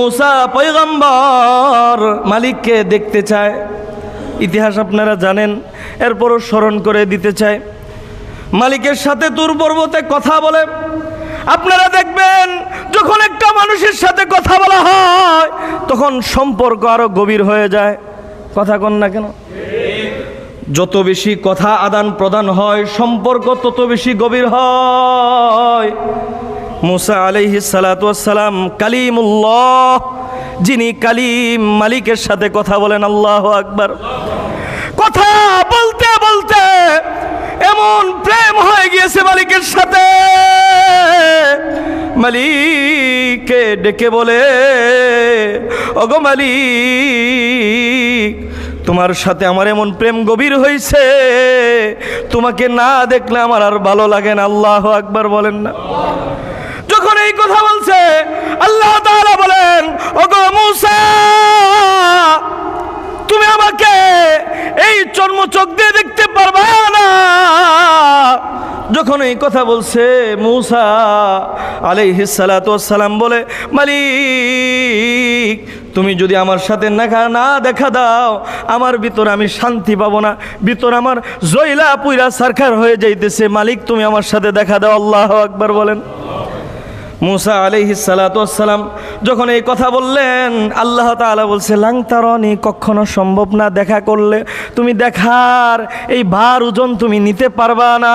মুসা পয়গম্বর মালিককে দেখতে চায়। ইতিহাস আপনারা জানেন, এরপরও স্মরণ করে দিতে চায়। মালিকের সাথে তুর পর্বতে কথা বলে। আপনারা দেখবেন, যখন একটা মানুষের সাথে কথা বলা হয়, তখন সম্পর্ক আরও গভীর হয়ে যায়। কথা কন না কেন? যত বেশি কথা আদান প্রদান হয়, সম্পর্ক তত বেশি গভীর হয়। মুসা আলাইহি সালাম কালিমুল্লাহ, যিনি কালিম মালিকের সাথে কথা বলেন, আল্লাহ আকবার। কথা বলতে বলতে এমন প্রেম হয়ে গিয়েছে মালিকের সাথে। মালিককে ডেকে বলে, ওগো মালিক, তোমার সাথে আমার এমন প্রেম গভীর হয়েছে তোমাকে না দেখলে আমার আর ভালো লাগে না। আল্লাহ আকবার বলেন না যখন এই কথা বলছে আল্লাহ বলেন, ওগো মুসা, তুমি আমাকে এই চর্ম চোখ দিয়ে দেখতে পারবা না। যখন এই কথা বলছে মূসা আলাইহিস সালাতু সালাম বলে, মালিক, তুমি যদি আমার সাথে দেখা না দেখা দাও, আমার ভিতর আমি শান্তি পাবো না, ভিতর আমার জয়লা পুইরা সারখার হয়ে যাইতেছে। মালিক, তুমি আমার সাথে দেখা দাও, আল্লাহ আকবার বলেন। মুসা আলাইহি সালাম যখন এই কথা বললেন, আল্লাহ তাআলা বলছে লাংতারনি কখনো সম্ভব না দেখা করলে। তুমি দেখার এই ভার ওজন তুমি নিতে পারবা না।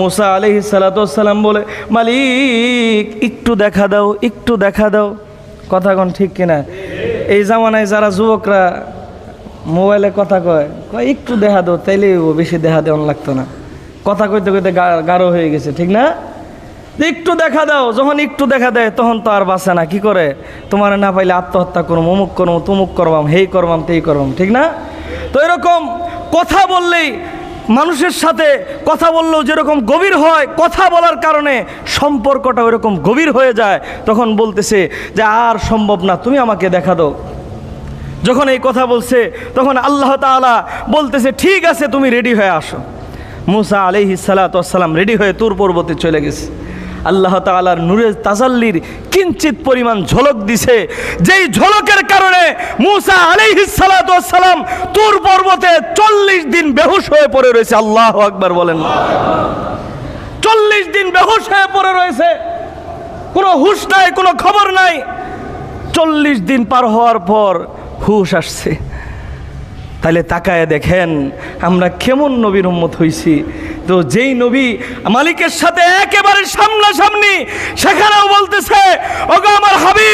মুসা আলাইহি সালাম বলে, মালিক, একটু দেখা দাও, একটু দেখা দাও। কথা কোন ঠিক কিনা? এই জামানায় যারা যুবকরা মোবাইলে কথা কয় কয়, একটু দেখা দাও, তাইলে বেশি দেখা দেওয়ান লাগতো না। কথা কইতে কইতে গাঢ় হয়ে গেছে, ঠিক না? একটু দেখা দাও, যখন একটু দেখা দেয়, তখন তো আর বাঁচে না, কি করে? তোমার না পাইলে আত্মহত্যা করব অমুক করব তুমুক করবাম, হেই করবাম, তেই করবাম, ঠিক না? তো এরকম কথা বললেই মানুষের সাথে কথা বললেও যেরকম গভীর হয়, কথা বলার কারণে সম্পর্কটা ওইরকম গভীর হয়ে যায়, তখন বলতেছে যে আর সম্ভব না, তুমি আমাকে দেখা দাও। যখন এই কথা বলছে, তখন আল্লাহ তাআলা বলতেছে, ঠিক আছে, তুমি রেডি হয়ে আসো। মুসা আলাইহি সালাম রেডি হয়ে তোর পর্বতে চলে গেছে। আল্লাহ তাআলার নূরের তাজাল্লির কিঞ্চিত পরিমাণ ঝলক দিছে। যেই ঝলকের কারণে মুসা আলাইহি সালাম তুর পর্বতে চল্লিশ দিন বেহুশ হয়ে পড়ে রয়েছে। আল্লাহ আকবার বলেন। চল্লিশ দিন বেহুশ হয়ে পড়ে রয়েছে। কোনো হুশ নাই, কোনো খবর নাই। চল্লিশ দিন পার হওয়ার পর হুশ আসছে। তাহলে তাকায় দেখেন, আমরা কেমন নবীর উম্মত হইছি। তো যেই নবী মালিকের সাথে একেবারে সামনাসামনি সেখানেও বলতেছে ওগো আমার হাবিব